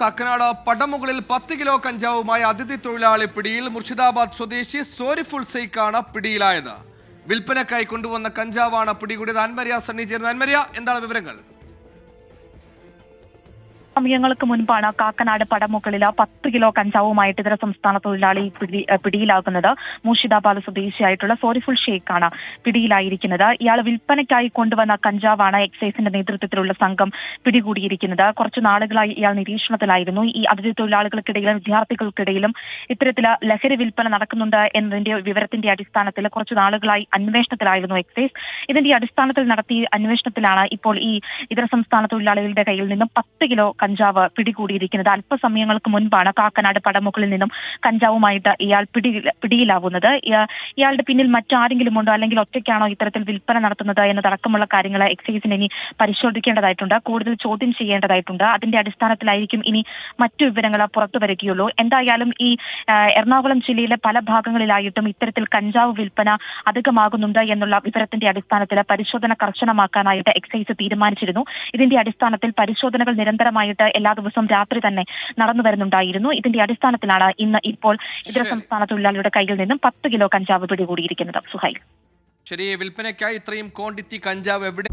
കാക്കനാട് പടമുകളിൽ പത്ത് കിലോ കഞ്ചാവുമായി അതിഥി തൊഴിലാളി പിടിയിൽ മുർഷിദാബാദ് സ്വദേശി സോരിഫുൾ സെയ്ക്കാണ് പിടിയിലായത്. വിൽപ്പനക്കായി കൊണ്ടുവന്ന കഞ്ചാവാണ് പിടികൂടിയത്. അൻമരിയ സണ്ണി ചേരുന്ന. അൻമരിയ എന്താണ് വിവരങ്ങൾ? സമയങ്ങൾക്ക് മുൻപാണ് കാക്കനാട് പടമുകളിൽ പത്ത് കിലോ കഞ്ചാവുമായിട്ട് ഇതര സംസ്ഥാന തൊഴിലാളി പിടി പിടിയിലാകുന്നത്. മൂഷിദാബാദ് സ്വദേശിയായിട്ടുള്ള സോരിഫുൾ ഷെയ്ഖാണ് പിടിയിലായിരിക്കുന്നത്. ഇയാൾ വിൽപ്പനയ്ക്കായി കൊണ്ടുവന്ന കഞ്ചാവാണ് എക്സൈസിന്റെ നേതൃത്വത്തിലുള്ള സംഘം പിടികൂടിയിരിക്കുന്നത്. കുറച്ചു നാളുകളായി ഇയാൾ നിരീക്ഷണത്തിലായിരുന്നു. ഈ അതിഥി തൊഴിലാളികൾക്കിടയിലും വിദ്യാർത്ഥികൾക്കിടയിലും ഇത്തരത്തിൽ ലഹരി വിൽപ്പന നടക്കുന്നുണ്ട് എന്നതിന്റെ വിവരത്തിന്റെ അടിസ്ഥാനത്തിൽ കുറച്ചു നാളുകളായി അന്വേഷണത്തിലായിരുന്നു എക്സൈസ്. ഇതിന്റെ അടിസ്ഥാനത്തിൽ നടത്തിയ അന്വേഷണത്തിലാണ് ഇപ്പോൾ ഈ ഇതര സംസ്ഥാന തൊഴിലാളികളുടെ കയ്യിൽ നിന്നും പത്ത് കിലോ കഞ്ചാവ് പിടികൂടിയിരിക്കുന്നത്. അല്പസമയങ്ങൾക്ക് മുൻപാണ് കാക്കനാട് പടമുകളിൽ നിന്നും കഞ്ചാവുമായിട്ട് ഇയാൾ പിടി പിടിയിലാവുന്നത്. ഇയാളുടെ പിന്നിൽ മറ്റാരെങ്കിലും ഉണ്ടോ അല്ലെങ്കിൽ ഒറ്റയ്ക്കാണോ ഇത്തരത്തിൽ വിൽപ്പന നടത്തുന്നത് എന്നതടക്കമുള്ള കാര്യങ്ങൾ എക്സൈസിന് ഇനി പരിശോധിക്കേണ്ടതായിട്ടുണ്ട്. കൂടുതൽ ചോദ്യം ചെയ്യേണ്ടതായിട്ടുണ്ട്. അതിന്റെ അടിസ്ഥാനത്തിലായിരിക്കും ഇനി മറ്റു വിവരങ്ങൾ പുറത്തു വരികയുള്ളൂ. എന്തായാലും ഈ എറണാകുളം ജില്ലയിലെ പല ഭാഗങ്ങളിലായിട്ടും ഇത്തരത്തിൽ കഞ്ചാവ് വിൽപ്പന അധികമാകുന്നുണ്ട് എന്നുള്ള വിവരത്തിന്റെ അടിസ്ഥാനത്തിൽ പരിശോധന കർശനമാക്കാനായിട്ട് എക്സൈസ് തീരുമാനിച്ചിരുന്നു. ഇതിന്റെ അടിസ്ഥാനത്തിൽ പരിശോധനകൾ നിരന്തരമായിട്ട് എല്ലാ ദിവസവും രാത്രി തന്നെ നടന്നു വരുന്നുണ്ടായിരുന്നു. ഇതിന്റെ അടിസ്ഥാനത്തിലാണ് ഇന്ന് ഇപ്പോൾ ഇതര. സംസ്ഥാന തൊഴിലാളിയുടെ കയ്യിൽ നിന്നും പത്ത് കിലോ കഞ്ചാവ് പിടികൂടിയിരിക്കുന്നത്. സുഹൈൽ. ശരി വിൽപ്പനയ്ക്കായി ഇത്രയും ക്വാണ്ടിറ്റി കഞ്ചാവ് എവിടെ